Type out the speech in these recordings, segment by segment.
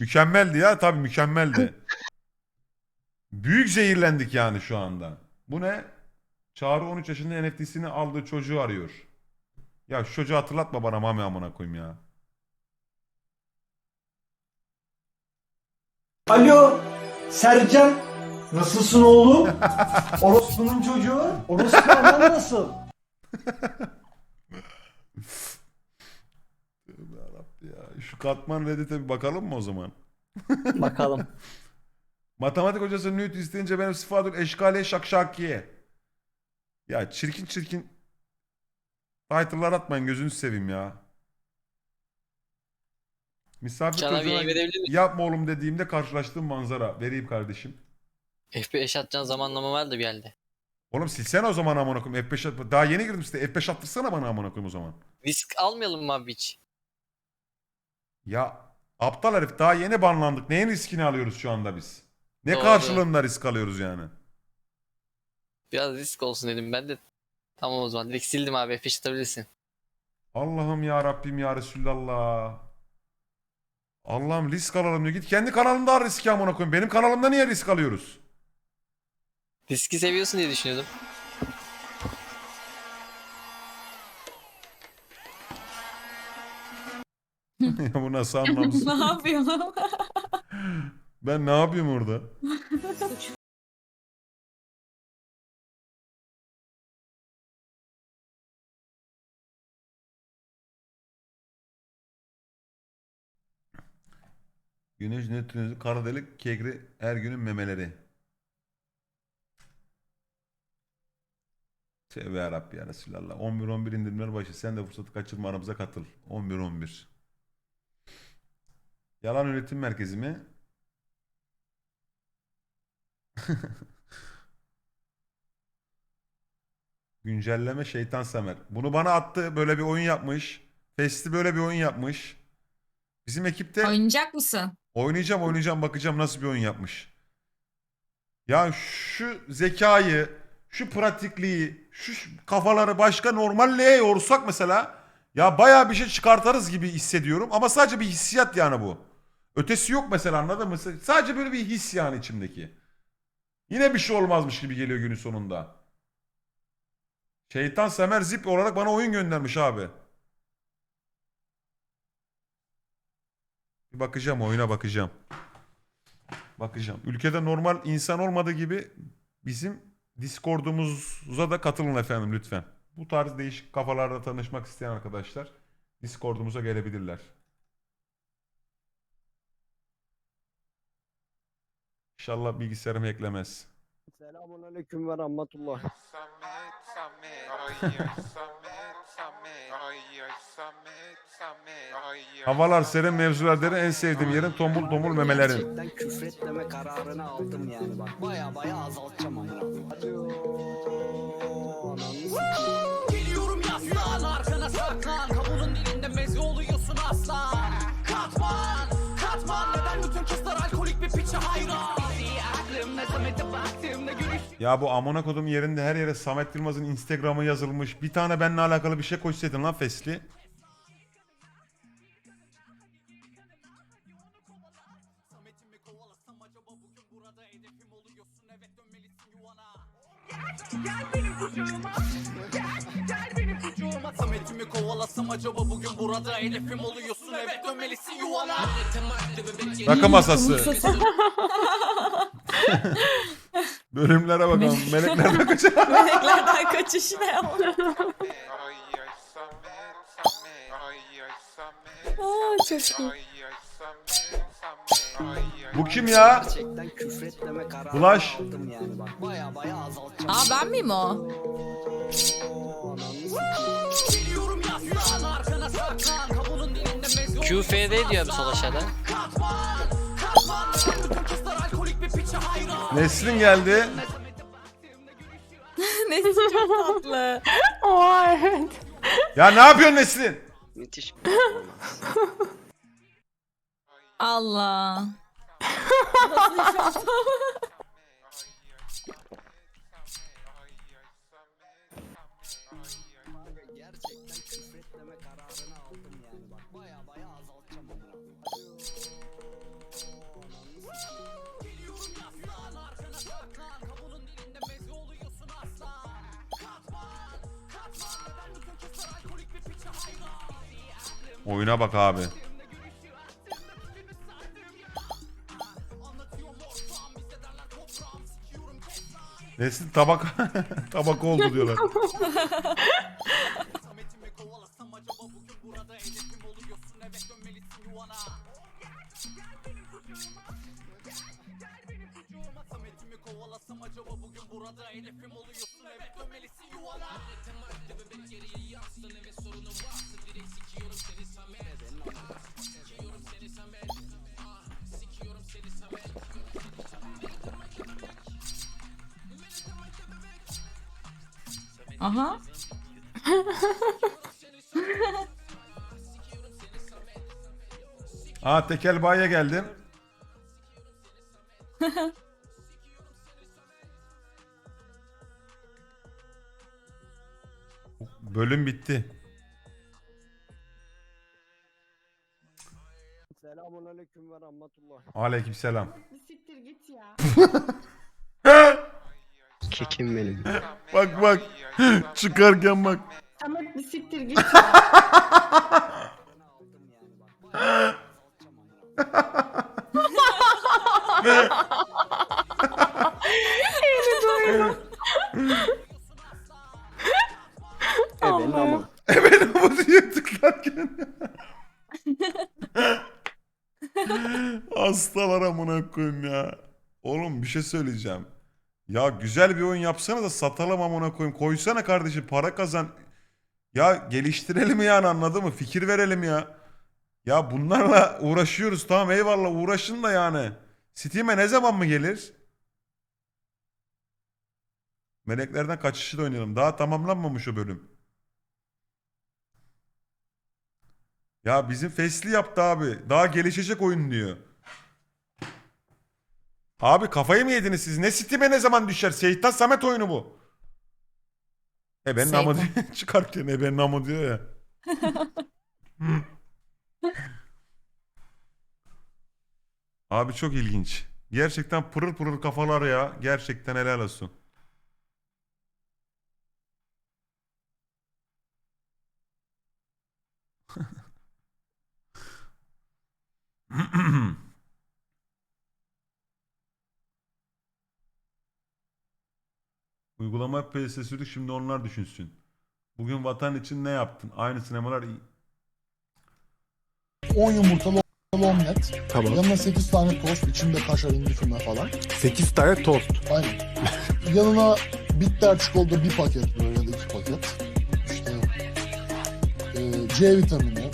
Mükemmeldi ya tabii mükemmeldi. Büyük zehirlendik yani şu anda. Bu ne? Çağrı 13 yaşında NFT'sini aldığı çocuğu arıyor. Ya şu çocuğu hatırlatma bana mami amına koyayım ya. Alo Sercan nasılsın oğlum? Orospu'nun çocuğu. Orospu anan nasıl? Şu katman Reddit'e bir bakalım mı o zaman? Bakalım. Matematik hocası Newt isteyince benim sıfadır eşkale şakşakiye. Ya çirkin çirkin title'lar atmayın gözünü seveyim ya. Misafir Can abi çocuğuna yayın verebilir miyim? yapma oğlum dediğimde karşılaştığım manzara. Vereyim kardeşim. F5 atacağın zamanlama var da bir yerde. Oğlum silsene o zaman amına koyayım. F5 at. Daha yeni girdim siteye. F5 attırsana bana amına koyayım o zaman. Risk almayalım mı abi hiç? Ya aptal herif daha yeni banlandık. Neyin riskini alıyoruz şu anda biz? Ne Doğru. karşılığında risk alıyoruz yani? Biraz risk olsun dedim ben de. Tamam o zaman direkt sildim abi F5 atabilirsin. Allah'ım ya Rabbim ya Resulallah. Allah'ım risk alalım diyor. Git kendi kanalında al riski amına koyayım. Benim kanalımda niye risk alıyoruz? Riski seviyorsun diye düşünüyordum. Ya bu nasıl anlamsız? ne yapıyorsun? ben ne yapıyorum orada? Güneş nötrünüzü kara delik kegri her günün memeleri. Tövbe yarabbi ya Resulallah. 11-11 indirimler başı. Sen de fırsatı kaçırma aramıza katıl. 11-11. Yalan üretim merkezi mi? Güncelleme şeytan semer. Bunu bana attı. Böyle bir oyun yapmış. Festi böyle bir oyun yapmış. Bizim ekipte Oynayacak mısın? oynayacağım oynayacağım bakacağım nasıl bir oyun yapmış. Ya şu zekayı, şu pratikliği, şu kafaları başka normalliğe yorsak mesela ya bayağı bir şey çıkartarız gibi hissediyorum ama sadece bir hissiyat yani bu. Ötesi yok mesela anladın mı? Sadece böyle bir his yani içimdeki. Yine bir şey olmazmış gibi geliyor günün sonunda. Şeytan Semer Zip olarak bana oyun göndermiş abi. Bir bakacağım oyuna bakacağım. Bakacağım. Ülkede normal insan olmadığı gibi bizim Discord'umuza da katılın efendim lütfen. Bu tarz değişik kafalarda tanışmak isteyen arkadaşlar Discord'umuza gelebilirler. İnşallah bilgisayarım eklemez. Selamun aleyküm ve rahmetullah. Samet, Samet, Samet, Samet, Samet, Samet. Havalar serin mevzular derin en sevdiğim yerin tombul tombul memelerin. Gerçekten küfretmeme kararını aldım yani bak. Baya baya azaltacağım amına. Alo. Ananı sikeyim. Geliyorum yaslan arkana saklan Kavunun dilinde meze oluyorsun aslan Katman, katman Neden bütün kızlar alkolik bir piçe hayran Ya bu amına kodum yerinde her yere Samet Yılmaz'ın Instagram'ı yazılmış. Bir tane benimle alakalı bir şey koysaydın lan Fesli. Samet'imi kovalasam acaba bugün burada hedefim oluyorsun Evet dönmelisin yuvana Gel benim kucağıma Gel, gel benim kucağıma Samet'imi kovalasam acaba bugün burada hedefim oluyorsun Evet dönmelisin yuvana Rakı masası. Bölümlere bakalım. Meleklerden kaçar. Meleklerden kaçış ne ama? Ay ay Samet, Samet, ay ay Samet, Aa, çok iyi. ay ay Samet, Samet, ay ay. Bu kim ya? Gerçekten küfretmeme kararını Flash. aldım yani bak. Baya baya azaltacağım. Aa ben miyim o? QFD diyor abi sol aşağıda. Nesrin geldi. Neyse çok tatlı. Ya ne yapıyorsun Nesrin? Müthiş. Allah. Oyuna bak abi. Nesin tabak tabak oldu diyorlar. Aha. Aa tekel bayiye geldim. Bölüm bitti. Selamun aleyküm ve rahmetullah. Aleykümselam. Bir siktir git ya. Kekim benim. Bak bak. Çıkarken bak. Samet bir siktir git azaltacağım amına. Evet ama. Evet ama diye tıklarken. Hastalar amına koyayım ya. Oğlum bir şey söyleyeceğim. Ya güzel bir oyun yapsana da satalım amına koyayım. Koysana kardeşim para kazan. Ya geliştirelim yani anladın mı? Fikir verelim ya. Ya bunlarla uğraşıyoruz tamam eyvallah uğraşın da yani. Steam'e ne zaman mı gelir? Meleklerden kaçışı da oynayalım. Daha tamamlanmamış o bölüm. Ya bizim Fesli yaptı abi. Daha gelişecek oyun diyor. Abi kafayı mı yediniz siz? Ne Steam'e ne zaman düşer? Seyittan Samet oyunu bu. E ben namı diyor. Çıkarken e ben namı diyor ya. Abi çok ilginç. Gerçekten pırıl pırıl kafalar ya. Gerçekten helal olsun. Uygulama PS'e sürdük şimdi onlar düşünsün. Bugün vatan için ne yaptın? Aynı sinemalar iyi. 10 yumurtalı omlet. Tamam. Yanına 8 tane tost, içinde kaşar, indi füme falan. 8 tane tost. Aynen. Yanına bitter çikolata bir paket böyle ya da iki paket. İşte e, C vitamini,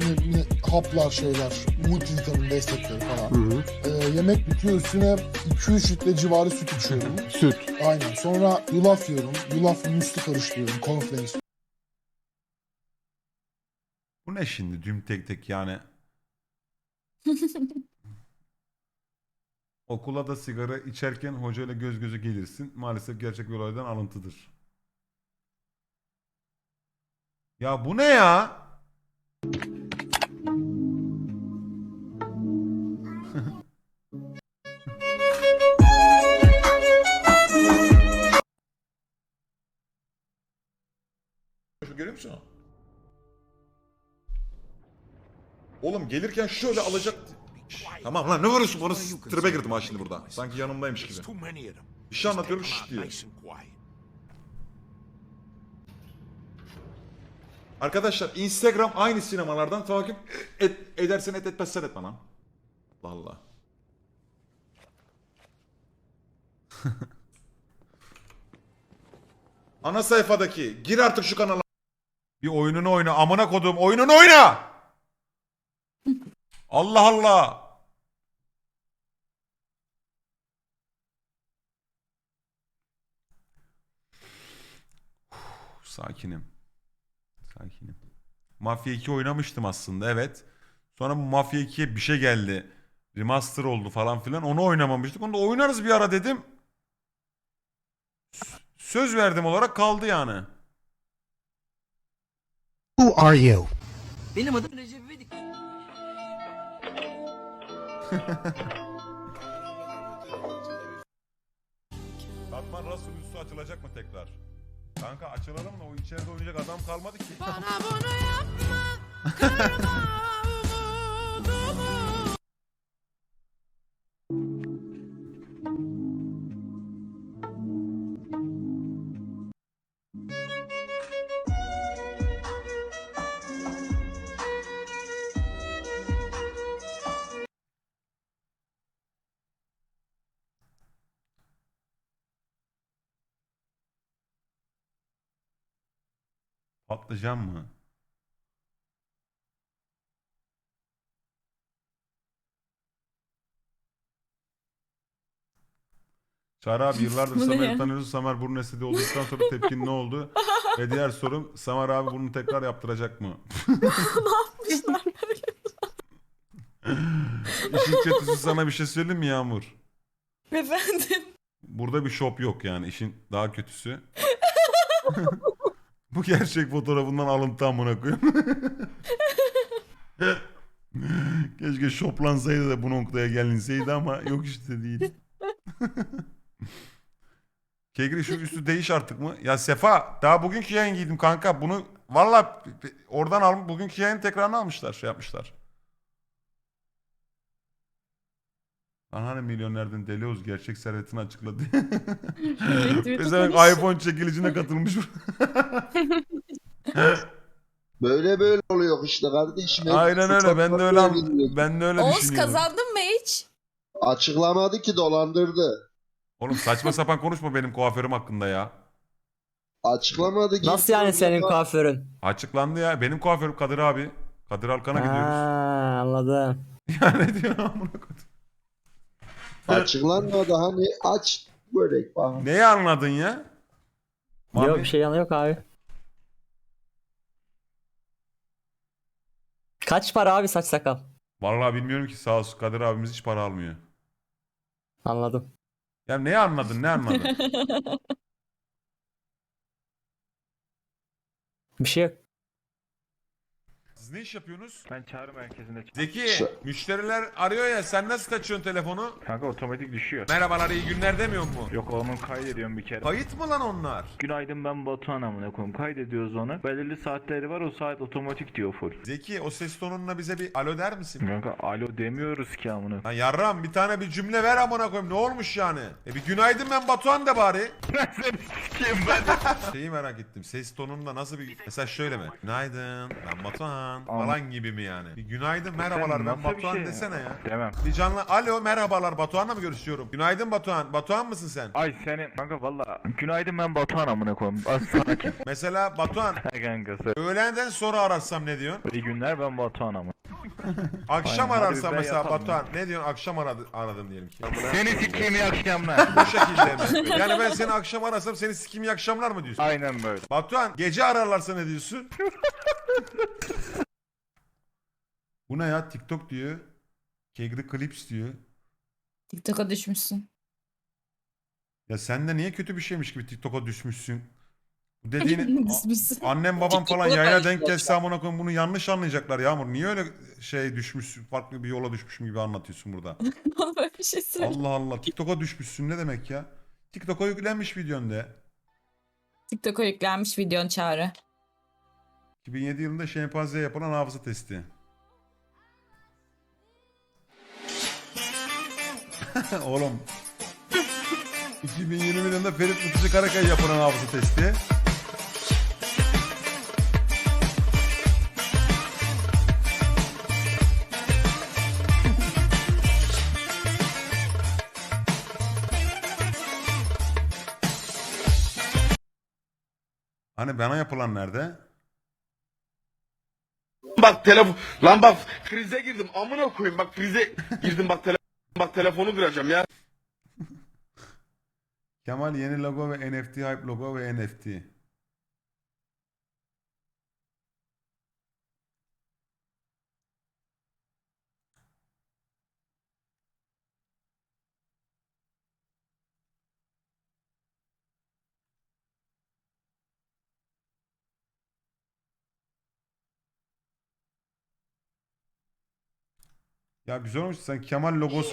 yine, yine haplar şeyler, multivitamin destekleri falan. Hı hı. E, yemek bitiyor üstüne 2-3 litre civarı süt içiyorum. Süt. Aynen. Sonra yulaf yiyorum. Yulaf müslü karıştırıyorum. Cornflakes Bu ne şimdi düm tek tek yani? Okula da sigara içerken hocayla göz göze gelirsin. Maalesef gerçek bir olaydan alıntıdır. Ya bu ne ya? Musun? Oğlum gelirken şöyle alacak. Tamam lan ne vuruyorsun bana tribe girdim ha şimdi burada. Sanki yanımdaymış gibi. Bir şey anlatıyorum şşş diyor. Arkadaşlar Instagram aynı sinemalardan takip et, edersen et etmezsen etme lan. Allah. Ana sayfadaki gir artık şu kanala. Bir oyununu oyna amına kodum oyununu oyna. Allah Allah. Sakinim. Sakinim. Mafya 2 oynamıştım aslında evet. Sonra Mafya 2'ye bir şey geldi. Remaster oldu falan filan. Onu oynamamıştık. Onu da oynarız bir ara dedim. Söz verdim olarak kaldı yani. Who are you? Benim adım Recep İvedik. Batman Russell üstü açılacak mı tekrar? Kanka açılalım da o içeride oynayacak adam kalmadı ki. Bana bunu yapma Patlıcan mı? Çağrı abi yıllardır ne Samer'i ya? tanıyoruz. Samer burun esidi olduktan sonra tepkin ne oldu? Ve diğer sorum Samer abi bunu tekrar yaptıracak mı? Yapmışlar. İşin kötüsü sana bir şey söyleyeyim mi Yağmur? Efendim. Burada bir şop yok yani işin daha kötüsü. Bu gerçek fotoğrafından alıntı amına koyayım. Keşke şoplansaydı da bu noktaya gelinseydi ama yok işte değil. Kegri şu üstü değiş artık mı? Ya Sefa daha bugünkü yayın giydim kanka. Bunu valla oradan al bugünkü yayın tekrarını almışlar şey yapmışlar. Lan hani milyonerden Delioz gerçek servetini açıkladı. Mesela iPhone çekilicine katılmış. Böyle böyle oluyor işte kardeşim. Aynen öyle. Ben de öyle an- ben de öyle Oğuz düşünüyorum. kazandın mı hiç? Açıklamadı ki dolandırdı. Oğlum saçma sapan konuşma benim kuaförüm hakkında ya. Açıklamadı ki. Nasıl yani senin kuaförün? Açıklandı ya. Benim kuaförüm Kadir abi. Kadir Alkan'a gidiyoruz. Ha, anladım. ya ne diyorsun amına koyayım? Açıklanmadı hani aç börek falan. Neyi anladın ya? Mami? Yok bir şey yanı yok abi. Kaç para abi saç sakal? Vallahi bilmiyorum ki sağ olsun Kadir abimiz hiç para almıyor. Anladım. Ya neyi anladın ne anladın? Bir şey yok. Siz ne iş yapıyorsunuz? Ben çağrı merkezinde Zeki müşteriler arıyor ya sen nasıl kaçıyorsun telefonu? kanka otomatik düşüyor. Merhabalar iyi günler demiyor mu? Yok onu kaydediyorum bir kere. Kayıt mı lan onlar? Günaydın ben Batuhan amına koyayım. Kaydediyoruz onu. Belirli saatleri var o saat otomatik diyor full. Zeki o ses tonunla bize bir alo der misin? Kanka alo demiyoruz ki amına. Lan yarram bir tane bir cümle ver amına koyayım ne olmuş yani? E bir günaydın ben Batuhan de bari. Ben seni sikeyim ben. Şeyi merak ettim ses tonunda nasıl bir mesela şöyle mi? Günaydın ben Batuhan Am- falan gibi mi yani? Bir günaydın merhabalar ben nasıl bir Batuhan şey? desene ya. Demem. Canlı alo merhabalar Batuhan'la mı görüşüyorum? Günaydın Batuhan. Batuhan mısın sen? Ay senin kanka valla günaydın ben Batuhan amına koyayım. Az sakin. Mesela Batuhan Ha kanka sen. öğlenden sonra ararsam ne diyorsun? İyi günler ben Batuhan amına. Akşam Aynen, hadi ararsam ben mesela yatalım Batuhan ne diyorsun? Akşam aradı, aradım diyelim ki. Seni sikeyim iyi akşamlar. Bu şekilde mi? Yani ben seni akşam arasam seni sikim iyi akşamlar mı diyorsun? Aynen böyle. Batuhan gece ararlarsa ne diyorsun? Bu ne ya? TikTok diyor. Kegri Clips diyor. TikTok'a düşmüşsün. Ya sen de niye kötü bir şeymiş gibi TikTok'a düşmüşsün? Bu dediğini Düşmüşsün. A- annem babam falan yayına denk gelse amına koyayım bunu yanlış anlayacaklar Yağmur. Niye öyle şey düşmüşsün farklı bir yola düşmüşüm gibi anlatıyorsun burada? Böyle bir şey söyle. Allah Allah TikTok'a düşmüşsün ne demek ya? TikTok'a yüklenmiş videon de. TikTok'a yüklenmiş videon çağrı. 2007 yılında şempanzeye yapılan hafıza testi. Oğlum. 2020 yılında Ferit Mutlucu Karakaya yapılan hafıza testi. Hani bana yapılan nerede? Bak telefon lan bak krize girdim amına koyayım bak krize girdim bak tele bak telefonu kıracağım ya. Kemal yeni logo ve NFT hype logo ve NFT. Ya güzel olmuş. Sen Kemal logosunu